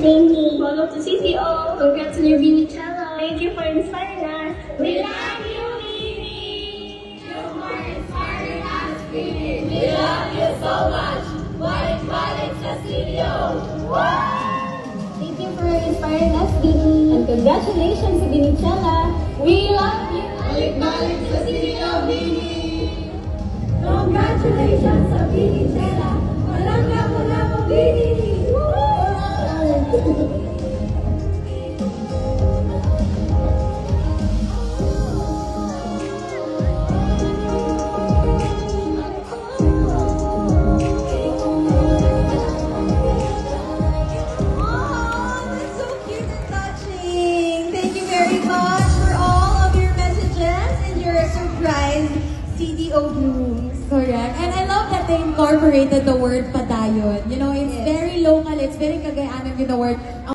CCO. Congrats on your Bini Channel. Thank you for inspiring us. We love you, Bini. You for inspiring us, Bini. We love you so much. Balik-balik sa studio. Thank you for inspiring us, Bini. And congratulations to Bini Channel. We love you. Balik-balik sa studio, Bini. Congratulations sa Bini Tela. CDO blooms. Correct. And I love that they incorporated the word padayon. You know, it's very local, it's very Cagayanan with the word